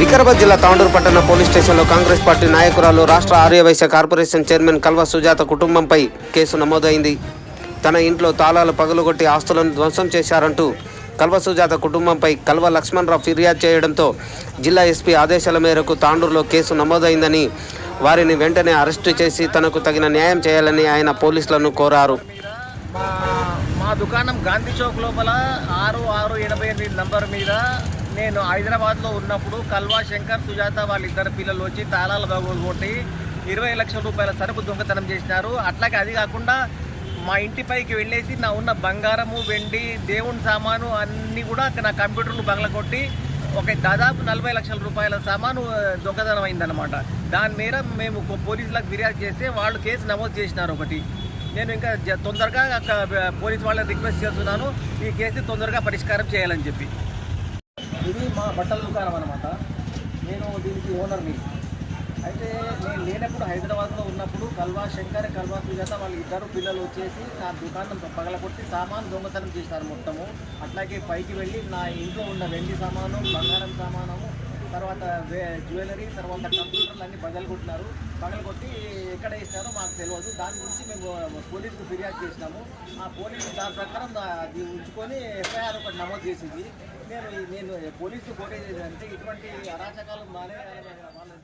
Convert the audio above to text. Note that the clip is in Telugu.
వికారాబాద్ జిల్లా తాండూరు పట్టణ పోలీస్ స్టేషన్లో కాంగ్రెస్ పార్టీ నాయకురాలు రాష్ట్ర ఆర్యవైశ్య కార్పొరేషన్ చైర్మన్ కల్వ సుజాత కుటుంబంపై కేసు నమోదైంది. తన ఇంట్లో తాళాలు పగలగొట్టి ఆస్తులను ధ్వంసం చేశారంటూ కల్వ సుజాత కుటుంబంపై కల్వ లక్ష్మణరావు ఫిర్యాదు చేయడంతో జిల్లా ఎస్పీ ఆదేశాల మేరకు తాండూరులో కేసు నమోదైందని వారిని వెంటనే అరెస్టు చేసి తనకు తగిన న్యాయం చేయాలని ఆయన పోలీసులను కోరారు. మా మా దుకాణం గాంధీ చౌక్ లోపల ఆరు ఆరు ఎనభై ఎనిమిది నంబర్ మీద నేను హైదరాబాద్లో ఉన్నప్పుడు కల్వా శంకర్ సుజాత వాళ్ళిద్దరు పిల్లలు వచ్చి తాళాల బాగోలు కొట్టి ఇరవై లక్షల రూపాయల సరుకు దొంగతనం చేసినారు. అట్లాగే అది కాకుండా మా ఇంటిపైకి వెళ్ళేసి నా ఉన్న బంగారము వెండి దేవుని సామాను అన్నీ కూడా నా కంప్యూటర్లు బంగ్ల కొట్టి ఒక దాదాపు నలభై లక్షల రూపాయల సామాను దొంగతనం అయిందనమాట దాని మీద మేము పోలీసులకు ఫిర్యాదు చేస్తే వాళ్ళు కేసు నమోదు చేసినారు ఒకటి. నేను ఇంకా జ- తొందరగా పోలీస్ వాళ్ళని రిక్వెస్ట్ చేస్తున్నాను ఈ కేసు తొందరగా పరిష్కారం చేయాలని చెప్పి. ఇది మా బట్టల దుకాణం అనమాట నేను దీనికి ఓనర్ని. అయితే నేను లేనప్పుడు హైదరాబాద్లో ఉన్నప్పుడు కల్వా శంకర్ కల్వా సుజాత వాళ్ళ ఇద్దరు పిల్లలు వచ్చేసి నా దుకాణం పగలగొట్టి సామాన్ దొంగతనం చేశారు మొత్తము. అట్లాగే పైకి వెళ్ళి నా ఇంట్లో ఉన్న వెండి సామాను బంగారం సామానము తర్వాత వే- జ్యువెలరీ తర్వాత కంప్యూటర్లు అన్నీ పగలగొట్టినారు. పగలగొట్టి ఎక్కడ వేసినారో మాకు తెలియదు. దాని గురించి మేము పోలీసుకు ఫిర్యాదు చేసినాము. ఆ పోలీసు దాని ప్రకారం అది ఉంచుకొని ఎఫ్ఐఆర్ ఒకటి నమోదు చేసింది. నేను నేను పోలీసుకు కోటే అంటే ఇటువంటి అరాచకాలు మానే వాళ్ళని